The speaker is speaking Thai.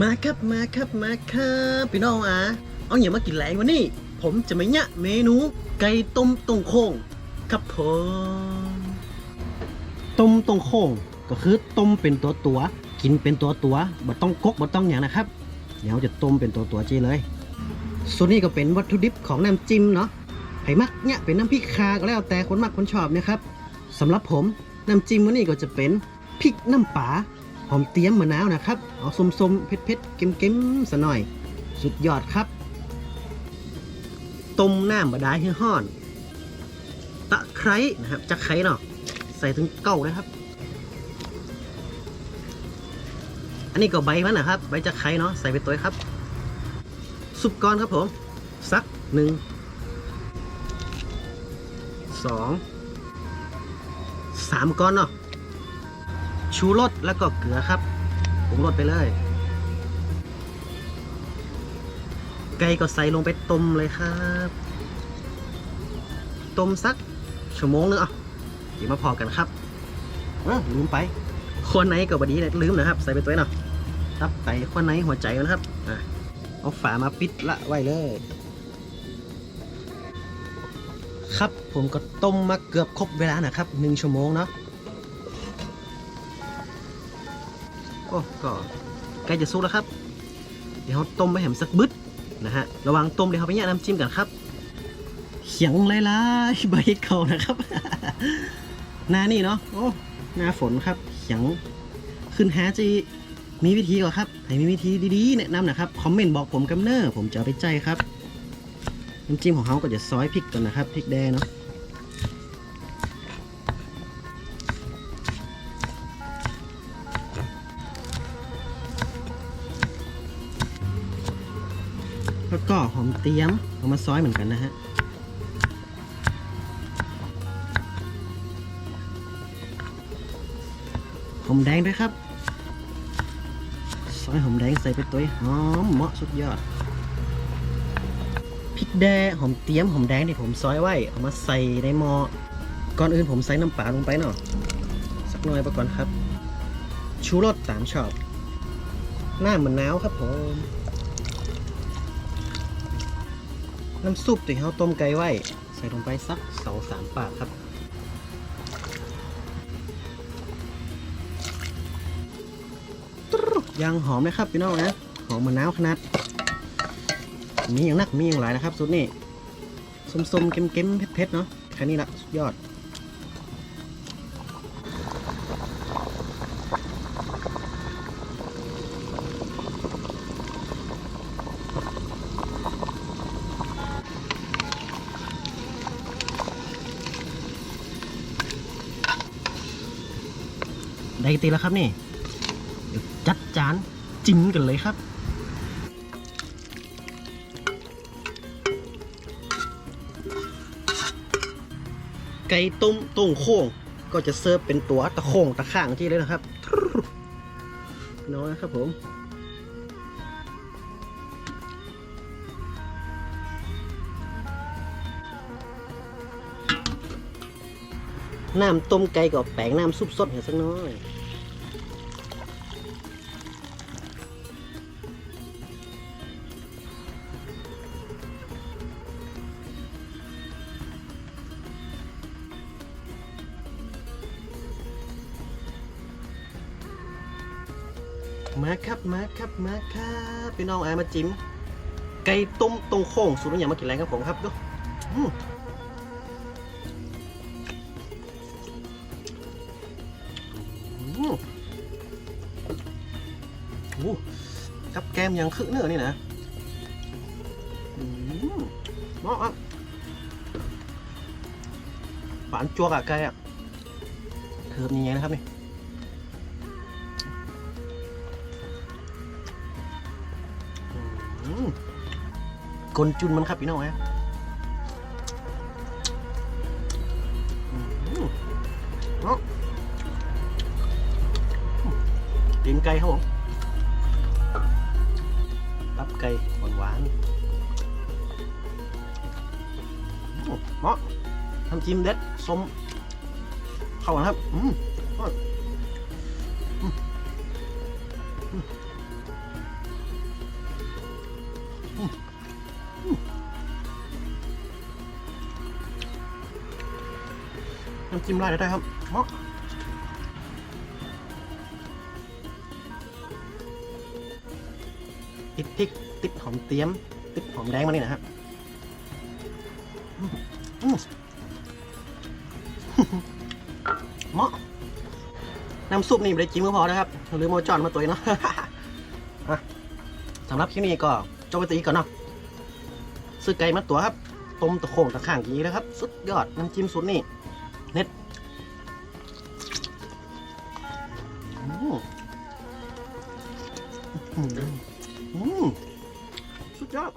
มาครับมาครับมาครับพี่น้องอะเอาอย่ามากินแรงวันนี้ผมจะมาเนี่ยเมนู ไก่ต้มตรงโค้งครับผมต้มตรงโค้งก็คือต้มเป็นตัวตัวกินเป็นตัวตัวบ่ต้องกกบ่ต้องอย่างนะครับเดี๋ยวจะต้มเป็นตัวตัวจีเลย ส่วนนี้ก็เป็นวัตถุดิบของน้ำจิ้มเนาะไผ่มักเนี่ยเป็นน้ำพริกคาก็แล้วแต่คนมักคนชอบนะครับสำหรับผมน้ำจิ้มวันนี้ก็จะเป็นพริกน้ำปลา หอมเตี้ยมมะนาวนะครับ เอาส้มๆ เผ็ดๆ เค็มๆสะหน่อย สุดยอดครับ ต้มน้ำบดาให้ห้อน ตะไคร้นะครับจะไคร้เนาะ ใส่ถึงเก้านะครับ อันนี้ก็ใบมันนะครับ ใบจะไคร้เนาะ ใส่ไปตัวครับสุปก้อนครับผม สักหนึ่ง สอง สามก้อนเนาะ ชูรสแล้วก็เกลือครับปรุงรสไปเลย ไก่ก็ใส่ลงไปต้มเลยครับ ต้มสักชั่วโมงนึงอะเดี๋ยวมาพอกันครับเออลืมไปขั้วในก็บดีนะลืมนะครับ ใส่ไปตัวเนาะตับไตขั้วในหัวใจนะครับอะเอาฝามาปิดละไว้เลย ครับผมก็ต้มมาเกือบครบเวลานะครับหนึ่งชั่วโมงเนาะ อ้ก็ใกล้จะสุกแล้วครับ เดี๋ยวเราต้มไปแหมสักบึดนะฮะระวังต้มเดี๋ยวเราไปแยกน้ำจิ้มกันครับเขียงหลายๆใบเขานะครับหน้านี่เนาะโอ้หน้าฝนครับเขียงขึ้นหาจีมีวิธีก่อนครับให้มีวิธีดีๆแนะนำนะครับคอมเมนต์บอกผมกันเนอร์ผมจะเอาไปใจครับน้ำจิ้มของเขาก็จะซอยพริกก่อนนะครับพริกแดงเนาะ ก็หอมเตี้ยมเอามาซอยเหมือนกันนะฮะหอมแดงด้วยครับ ซอยหอมแดงใส่ไปตัวหอมเหมาะสุดยอดพริกแดงหอมเตี้ยมหอมแดงที่ผมซอยไว้เอามาใส่ในหม้อก่อนอื่นผมใส่น้ำปลาลงไปเนาะสักหน่อยไปก่อนครับ ชูรสตามชอบ หน้ามะนาวครับผม น้ำซุปที่เขาต้มไก่ไว้ ใส่ลงไปสักสองสามปากครับ ยางหอมนะครับพี่น้องนะ หอมมะนาวขนาด มีอย่างนักมีอย่างหลายนะครับ สุดนี่ส้มๆเค็มๆเผ็ดๆเนาะแค่นี้ละสุดยอด ได้ตีแล้วครับนี่เดี๋ยวจัดจานจิ้มกันเลยครับไก่ต้มต้งโค้งก็จะเสิร์ฟเป็นตัวตะโค้งตะข้างที่เลยนะครับน้อยนะครับผมน้ำต้มไก่กับแป้งน้ำซุปสดให้สักน้อย มาครับมาครับมาครับพี่น้องไอ้มาจิ้มไก่ต้มตรงโค้งสูตรน้ำยามากินแรงครับผมครับดูอืมอืมกับแกมยังคึกเนื้อนี่นะอืมเหมาะอะหวานจัวกับไก่อะเทิมยังไงนะครับนี่ กลจุนมันครับพี่น้องฮะเนาะตีนไก่ครับผมตับไก่หวานหวานๆเนาะทำจิ้มเด็ดสมเข้ากันครับ อืมอร่อยอืมอืมำจิ้มราดได้ครับเหมาะติดพริกติดหอมเตี๊ยม ติดหอมแดงมานี่นะครับอืมอืมเหมาะน้ำซุปนี่ไม่ได้จิ้มก็พอนะครับหรือโมจอนมาตัวเองเนาะอะสำหรับคลิปนี้ก็จบไปตีก่อนเนาะซื้อไก่มาตัวครับต้มตะโขงตะข่างกี้นะครับ สุดยอดน้ำจิ้มสุดนี่ เน็ตอืมอืมอืมสุดยอด